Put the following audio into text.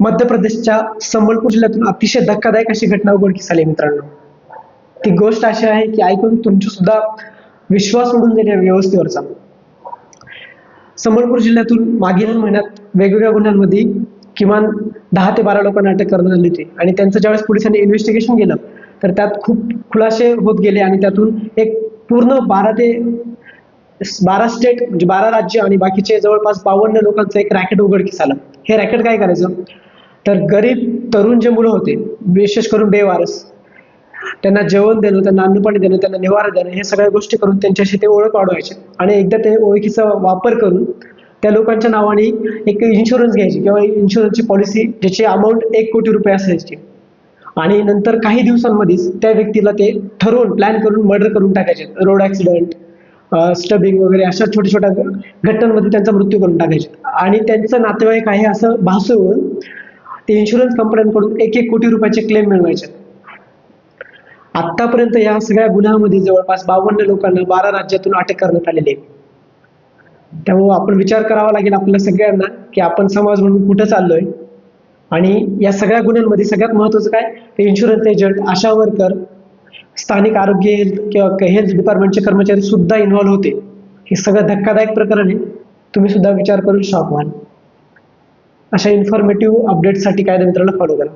मध्य प्रदेशच्या संबलपूर जिल्ह्यातून अतिशय धक्कादायक अशी घटना उघडकीस आली मित्रांनो. ती गोष्ट अशी आहे की ऐकून तुमची सुद्धा विश्वास उडून जाईल या व्यवस्थेवरचा. संबलपूर जिल्ह्यातून मागील महिन्यात वेगवेगळ्या गुन्ह्यांमध्ये किमान दहा ते बारा लोकांना अटक करण्यात आली होती. आणि त्यांचं ज्यावेळेस पोलिसांनी इन्व्हेस्टिगेशन केलं तर त्यात खूप खुलासे होत गेले आणि त्यातून एक पूर्ण बारा ते बारा स्टेट म्हणजे बारा राज्य आणि बाकीचे जवळपास बावन्न लोकांचं एक रॅकेट उघडकीस आलं. हे रॅकेट काय करायचं? तर गरीब तरुण जे मुलं होते विशेष करून बेवारस त्यांना जेवण देणं त्यांना अन्नपाणी देणं त्यांना निवारा देणं हे सगळ्या गोष्टी करून त्यांच्याशी ते ओळख वाढवायचे. आणि एकदा ते ओळखीचा वापर करून त्या लोकांच्या नावाने एक इन्शुरन्स घ्यायची किंवा इन्शुरन्सची पॉलिसी ज्याची अमाऊंट एक कोटी रुपये असायची. आणि नंतर काही दिवसांमध्येच त्या व्यक्तीला ते ठरवून प्लॅन करून मर्डर करून टाकायचे. रोड ॲक्सिडेंट स्टबिंग वगैरे अशा छोट्या छोट्या घटनांमध्ये त्यांचा मृत्यू करून टाकायचे. आणि त्यांचं नातेवाईक आहे असं भासवून ते इन्शुरन्स कंपन्यांकडून एक एक कोटी रुपयाचे क्लेम मिळवायचे. आतापर्यंत या सगळ्या गुन्ह्यामध्ये जवळपास बावन्न लोकांना बारा राज्यातून अटक करण्यात आलेली आहे. त्यामुळे आपण विचार करावा लागेल आपल्या सगळ्यांना की आपण समाज म्हणून कुठं चाललोय? आणि या सगळ्या गुन्ह्यांमध्ये सगळ्यात महत्वाचं काय? ते इन्शुरन्स एजंट आशा वर्कर स्थानिक आरोग्य हेल्थ किंवा हेल्थ डिपार्टमेंटचे कर्मचारी सुद्धा इन्व्हॉल्व्ह होते. हे सगळं धक्कादायक प्रकरण आहे. तुम्ही सुद्धा विचार करून शॉक व्हाल अशा इन्फॉर्मेटिव्ह अपडेटसाठी कायदा मित्राला फॉलो करा.